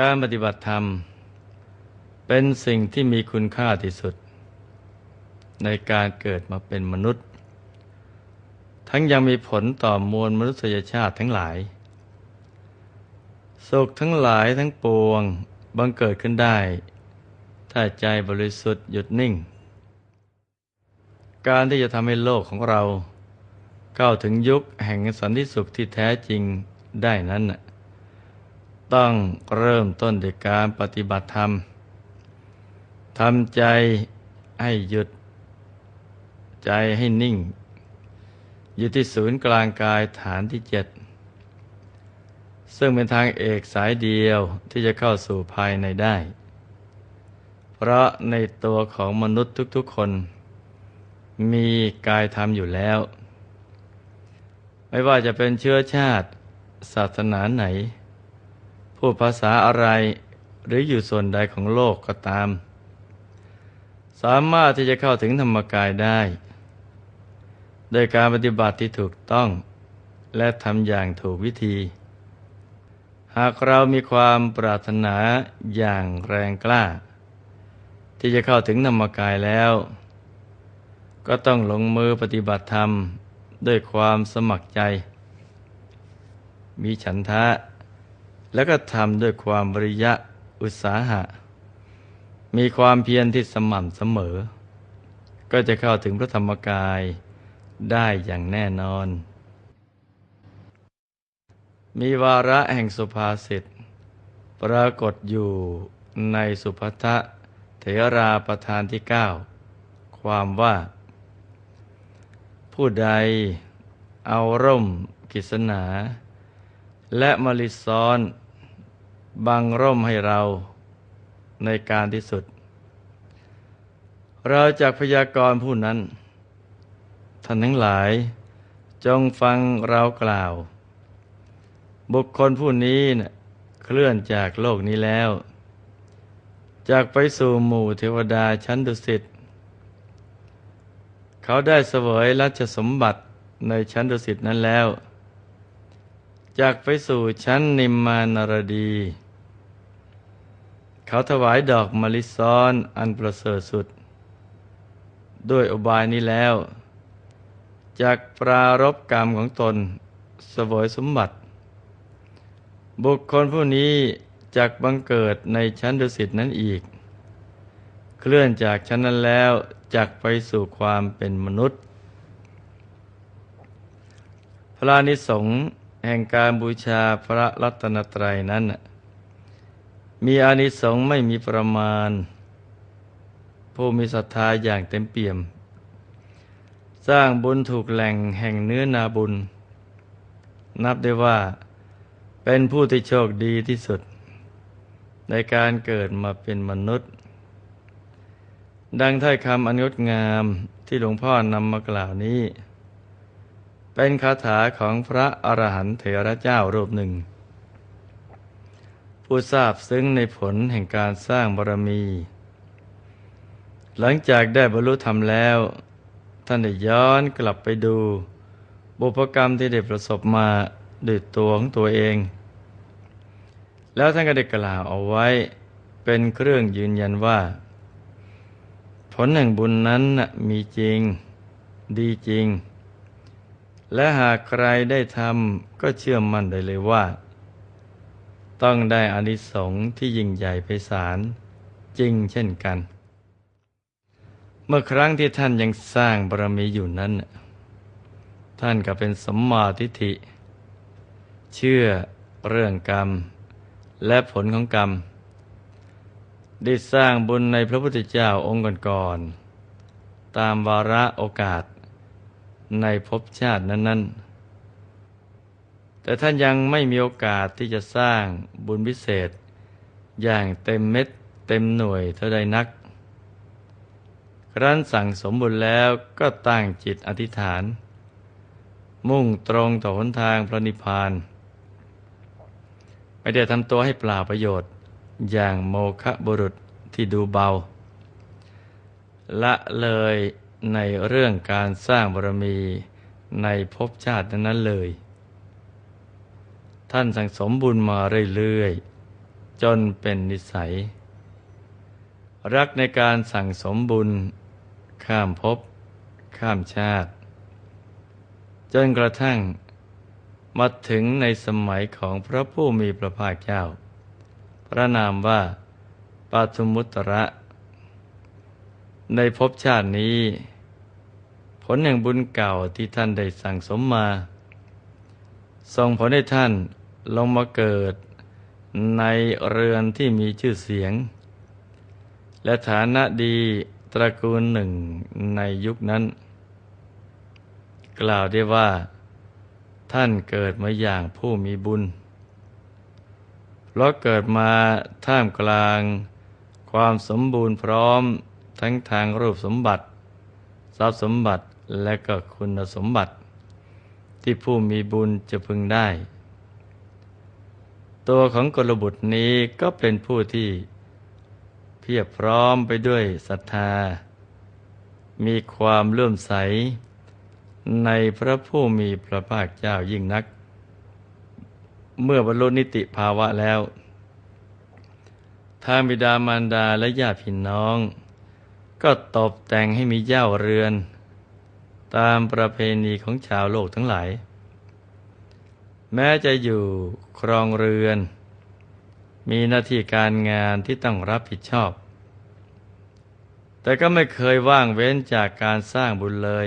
การปฏิบัติธรรม เป็นสิ่งที่มีคุณค่าที่สุด ในการเกิดมาเป็นมนุษย์ ทั้งยังมีผลต่อมวลมนุษยชาติทั้งหลาย สุขทั้งหลายทั้งปวงบังเกิดขึ้นได้ ถ้าใจบริสุทธิ์หยุดนิ่ง การที่จะทำให้โลกของเรา เข้าถึงยุคแห่งสันติสุขที่แท้จริงได้นั้น ต้องเริ่มต้นด้วยการปฏิบัติธรรมทำใจให้หยุด ใจให้นิ่ง อยู่ที่ศูนย์กลางกายฐานที่เจ็ดซึ่งเป็นทางเอกสายเดียวที่จะเข้าสู่ภายในได้ เพราะในตัวของมนุษย์ทุกๆคน มีกายธรรมอยู่แล้ว ไม่ว่าจะเป็นเชื้อชาติ ศาสนาไหน พูดภาษาอะไรหรืออยู่ส่วนใดของโลกก็ตาม สามารถที่จะเข้าถึงธรรมกายได้ โดยการปฏิบัติที่ถูกต้อง และทำอย่างถูกวิธี หากเรามีความปรารถนาอย่างแรงกล้า ที่จะเข้าถึงธรรมกายแล้ว ก็ต้องลงมือปฏิบัติธรรมด้วยความสมัครใจ มีฉันทะ แล้วก็ทำด้วยความบริยะอุตสาหะ มีความเพียรที่สม่ำเสมอ ก็จะเข้าถึงพระธรรมกายได้อย่างแน่นอน มีวาระแห่งสุภาษิตปรากฏอยู่ในสุภัทะเถราประธานที่เก้าความว่า ผู้ใดเอาร่มกิษณา และมลิซ้อน บังร่มให้เราในการที่สุด เราจากพยากรณ์ผู้นั้น ท่านทั้งหลาย จงฟังเรากล่าว บุคคลผู้นี้นะเคลื่อนจากโลกนี้แล้ว จากไปสู่หมู่เทวดาชั้นดุสิตเขาได้เสวยรัชสมบัติในชั้นดุสิตนั้นแล้ว จากไปสู่ชั้นนิมมานรดี เขาถวายดอกมะลิซ้อนอันประเสริฐสุด ด้วยอบายนี้แล้วจากปรารบกรรมของตนสวยสมบัติ บุคคลผู้นี้จากบังเกิดในชั้นดุสิตนั้นอีก เคลื่อนจากชั้นนั้นแล้วจากไปสู่ความเป็นมนุษย์ พระนิสงฆ์แห่งการบูชาพระรัตนตรัยนั้น มีอานิสงส์ไม่มีประมาณ ผู้มีศรัทธาอย่างเต็มเปี่ยม สร้างบุญถูกแหล่งแห่งเนื้อนาบุญ นับได้ว่าเป็นผู้ที่โชคดีที่สุด ในการเกิดมาเป็นมนุษย์ ดังถ้อยคำอันงดงามที่หลวงพ่อนำมากล่าวนี้ เป็นคาถาของพระอรหันต์เถระเจ้ารูปหนึ่ง ผู้ทราบซึ้งในผลแห่งการสร้างบารมี หลังจากได้บรรลุธรรมแล้ว ท่านได้ย้อนกลับไปดู บุพกรรมที่ได้ประสบมาด้วยตัวของตัวเอง แล้วท่านก็ได้กล่าวเอาไว้เป็นเครื่องยืนยันว่า ผลแห่งบุญนั้นมีจริง ดีจริง และหากใครได้ทำก็เชื่อมั่นได้เลยว่า ต้องได้อานิสงส์ที่ยิ่งใหญ่ไพศาลจริงเช่นกัน เมื่อครั้งที่ท่านยังสร้างบารมีอยู่นั้น ท่านก็เป็นสมมาทิฏฐิ เชื่อเรื่องกรรม และผลของกรรม ได้สร้างบุญในพระพุทธเจ้าองค์ก่อนๆตามวาระโอกาสในภพชาตินั้น ๆ แต่ท่านยังไม่มีโอกาสที่จะสร้างบุญพิเศษ อย่างเต็มเม็ดเต็มหน่วยเท่าใดนัก ครั้นสั่งสมบุญแล้วก็ตั้งจิตอธิษฐาน มุ่งตรงต่อหนทางพระนิพพาน ไม่ได้ทำตัวให้เปล่าประโยชน์ อย่างโมฆะบุรุษที่ดูเบา ละเลยในเรื่องการสร้างบารมีในภพชาตินั้นเลย ท่านสั่งสมบุญมาเรื่อยๆ จนเป็นนิสัย รักในการสั่งสมบุญ ข้ามภพข้ามชาติ จนกระทั่งมาถึงในสมัยของพระผู้มีพระภาคเจ้า พระนามว่าปาทุมุตระ ในภพชาตินี้ ผลแห่งบุญเก่าที่ท่านได้สั่งสมมา ส่งผลให้ท่าน ลงมาเกิดในเรือนที่มีชื่อเสียง และฐานะดีตระกูลหนึ่งในยุคนั้น กล่าวได้ว่า ท่านเกิดมาอย่างผู้มีบุญ เพราะเกิดมาท่ามกลาง ความสมบูรณ์พร้อมทั้งทางรูปสมบัติ ทรัพย์สมบัติและก็คุณสมบัติ ที่ผู้มีบุญจะพึงได้ ตัวของกลบุตรนี้ก็เป็นผู้ที่เพียบพร้อมไปด้วยศรัทธา มีความเลื่อมใส ในพระผู้มีพระภาคเจ้ายิ่งนัก เมื่อบรรลุนิติภาวะแล้ว ทางบิดามารดาและญาติพี่น้อง ก็ตกแต่งให้มีเย้าเรือน ตามประเพณีของชาวโลกทั้งหลาย แม้จะอยู่ครองเรือน มีหน้าที่การงานที่ต้องรับผิดชอบ แต่ก็ไม่เคยว่างเว้นจากการสร้างบุญเลย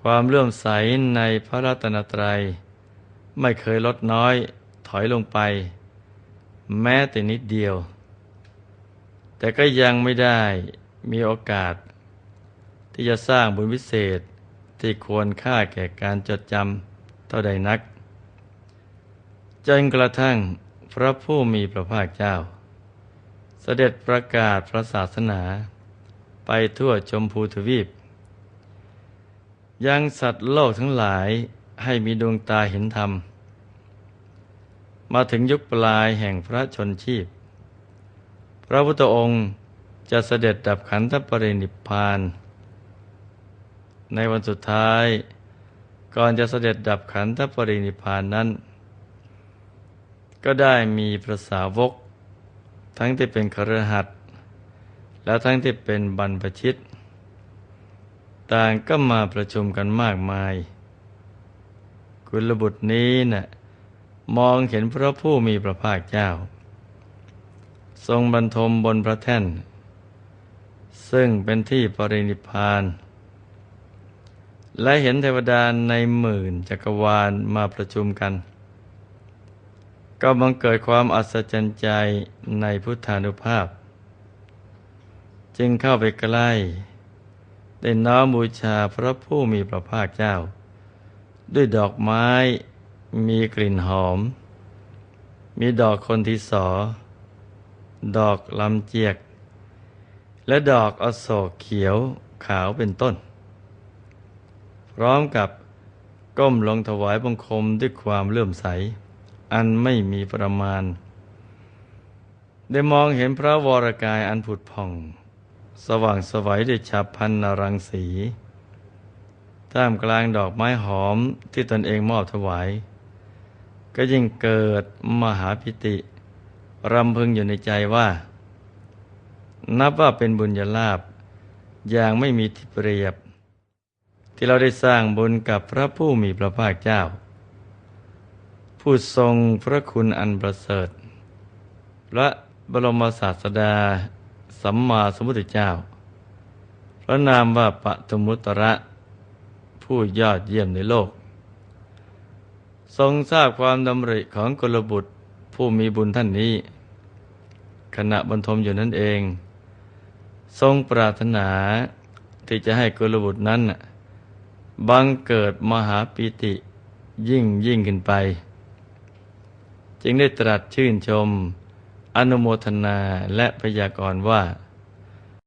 ความเลื่อมใสในพระรัตนตรัย ไม่เคยลดน้อยถอยลงไป แม้แต่นิดเดียว แต่ก็ยังไม่ได้มีโอกาส ที่จะสร้างบุญวิเศษที่ควรค่าแก่การจดจำ ท่าใดนัก จนกระทั่งพระผู้มีพระภาคเจ้า เสด็จประกาศพระศาสนา ไปทั่วชมพูทวีป ยังสัตว์โลกทั้งหลายให้มีดวงตาเห็นธรรม มาถึงยุคปลายแห่งพระชนชีพ พระพุทธองค์จะเสด็จดับขันธปรินิพพาน ในวันสุดท้าย ก่อนจะเสด็จดับขันธปรินิพานนั้น ก็ได้มีพระสาวก ทั้งที่เป็นครหัสและทั้งที่เป็นบรรพชิต ต่างก็มาประชุมกันมากมาย กุลบุตรนี้นะ่ะมองเห็นพระผู้มีพระภาคเจ้า ทรงบรรทมบนพระแท่น ซึ่งเป็นที่ปรินิพาน และเห็นเทวดาในหมื่นจักรวาลมาประชุมกัน ก็บังเกิดความอัศจรรย์ใจในพุทธานุภาพ จึงเข้าไปใกล้ ได้น้อมบูชาพระผู้มีพระภาคเจ้า ด้วยดอกไม้มีกลิ่นหอม มีดอกคนที่สอ ดอกลำเจียก และดอกอโศกเขียวขาวเป็นต้น พร้อมกับก้มลงถวายบังคมด้วยความเลื่อมใส อันไม่มีประมาณ ได้มองเห็นพระวรกายอันผุดผ่อง สว่างสวัยด้วยฉับพันนรังสี ท่ามกลางดอกไม้หอมที่ตนเองมอบถวาย ก็ยิ่งเกิดมหาพิติรำพึงอยู่ในใจว่า นับว่าเป็นบุญญาลาภอย่างไม่มีที่เปรียบ ที่เราได้สร้างบุญกับพระผู้มีพระภาคเจ้า ผู้ทรงพระคุณอันประเสริฐพระบรมศาสดา สัมมาสัมพุทธเจ้า พระนามว่าปะตุมุตระ ผู้ยอดเยี่ยมในโลก ทรงทราบความดำริของกุลบุตรผู้มีบุญท่านนี้ ขณะบรรทมอยู่นั่นเอง ทรงปรารถนาที่จะให้กุลบุตรนั้น บังเกิดมหาปิติยิ่งยิ่งขึ้นไป จึงได้ตรัสชื่นชม อนุโมทนาและพยากรณ์ว่า